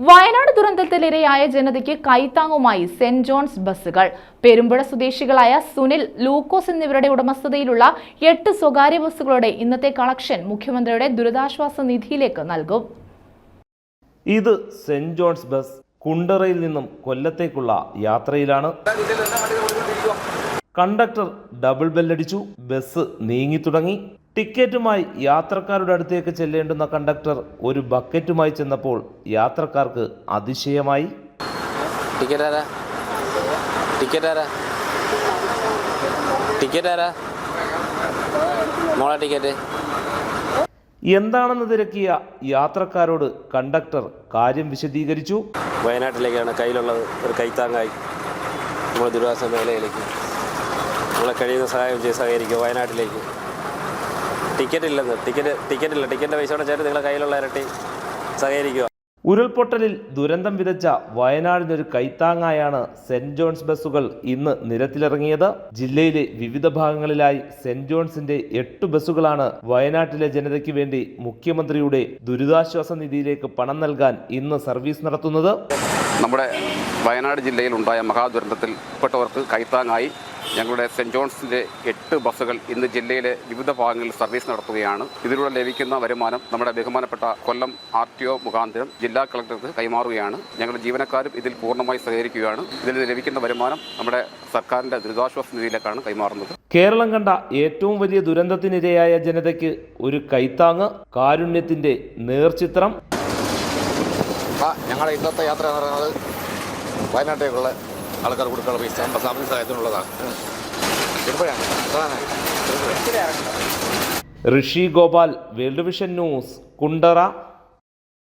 വയനാട് ദുരന്തത്തിലിരയായ ജനതയ്ക്ക് കൈത്താങ്ങുമായി saint John's ബസ്സുകൾ. പെരുമ്പുഴ സ്വദേശികളായ സുനിൽ ലൂക്കോസ് എന്നിവരുടെ ഉടമസ്ഥതയിലുള്ള എട്ട് സ്വകാര്യ ബസ്സുകളുടെ ഇന്നത്തെ കളക്ഷൻ മുഖ്യമന്ത്രിയുടെ ദുരിതാശ്വാസ നിധിയിലേക്ക് നൽകും. ഇത് സെന്റ് ജോൺസ് ബസ് കുണ്ടറയിൽ നിന്നും കൊല്ലത്തേക്കുള്ള യാത്രയിലാണ്. കണ്ടക്ടർ ഡബിൾ ബെല്ലടിച്ചു ബസ് നീങ്ങി തുടങ്ങി. ടിക്കറ്റുമായി യാത്രക്കാരുടെ അടുത്തേക്ക് ചെല്ലേണ്ടുന്ന കണ്ടക്ടർ ഒരു ബക്കറ്റുമായി ചെന്നപ്പോൾ യാത്രക്കാർക്ക് അതിശയമായി. ടിക്കറ്റ് ആരാ? ടിക്കറ്റ് ആരാ? ടിക്കറ്റ് ആരാ? മോളെ ടിക്കറ്റ്. എന്താണെന്ന് തിരക്കിയ യാത്രക്കാരോട് കണ്ടക്ടർ കാര്യം വിശദീകരിച്ചു. വയനാട്ടിലേക്കാണ് കയ്യിലുള്ളത്. ഒരു കൈത്താങ്ങായി. നമ്മുടെ ദുരിതാശ്വാസ മേഖലയിലേക്ക്. നമ്മളെ കഴിയുന്ന സഹായം ചെയ്ത് സഹകരിക്കുക വയനാട്ടിലേക്ക്. ടിക്കറ്റ് ഇല്ലെന്ന് ടിക്കറ്റ് ടിക്കറ്റ് ഇല്ല. ടിക്കറ്റിന്റെ പൈസ കൂടെ ചേർത്ത് നിങ്ങളെ കയ്യിലുള്ള ഇരട്ടി സഹകരിക്കുക. ഉരുൾപൊട്ടലിൽ ദുരന്തം വിതച്ച വയനാടിനൊരു കൈത്താങ്ങായാണ് സെന്റ് ജോൺസ് ബസ്സുകൾ ഇന്ന് നിരത്തിലിറങ്ങിയത്. ജില്ലയിലെ വിവിധ ഭാഗങ്ങളിലായി സെന്റ് ജോൺസിന്റെ എട്ട് ബസ്സുകളാണ് വയനാട്ടിലെ ജനതയ്ക്ക് വേണ്ടി മുഖ്യമന്ത്രിയുടെ ദുരിതാശ്വാസ നിധിയിലേക്ക് പണം നൽകാൻ ഇന്ന് സർവീസ് നടത്തുന്നത്. നമ്മുടെ വയനാട് ജില്ലയിൽ ഉണ്ടായ മഹാദുരന്തത്തിൽ പെട്ടവർക്ക് കൈത്താങ്ങായി ഞങ്ങളുടെ സെന്റ് ജോൺസിന്റെ എട്ട് ബസ്സുകൾ ഇന്ന് ജില്ലയിലെ വിവിധ ഭാഗങ്ങളിൽ സർവീസ് നടത്തുകയാണ്. ഇതിലൂടെ ലഭിക്കുന്ന വരുമാനം നമ്മുടെ ബഹുമാനപ്പെട്ട കൊല്ലം ആർ ടി ഒ മുഖാന്തരം ജില്ലാ കളക്ടർക്ക് കൈമാറുകയാണ്. ഞങ്ങളുടെ ജീവനക്കാരും ഇതിൽ പൂർണമായി സഹകരിക്കുകയാണ്. ഇതിൽ ലഭിക്കുന്ന വരുമാനം നമ്മുടെ സർക്കാരിന്റെ ദുരിതാശ്വാസ നിധിയിലേക്കാണ് കൈമാറുന്നത്. കേരളം കണ്ട ഏറ്റവും വലിയ ദുരന്തത്തിനിരയായ ജനതയ്ക്ക് ഒരു കൈത്താങ്ങ് കാരുണ്യത്തിന്റെ നേർചിത്രം. ഞങ്ങളുടെ ഇന്നത്തെ യാത്ര എന്ന് പറയുന്നത് വയനാട്ടിലേക്കുള്ള ആൾക്കാർ കൊടുക്കാനുള്ള പൈസ സാമ്പത്തിക സഹായത്തിനുള്ളതാണ് Rishi Gopal World Vision News Kundara.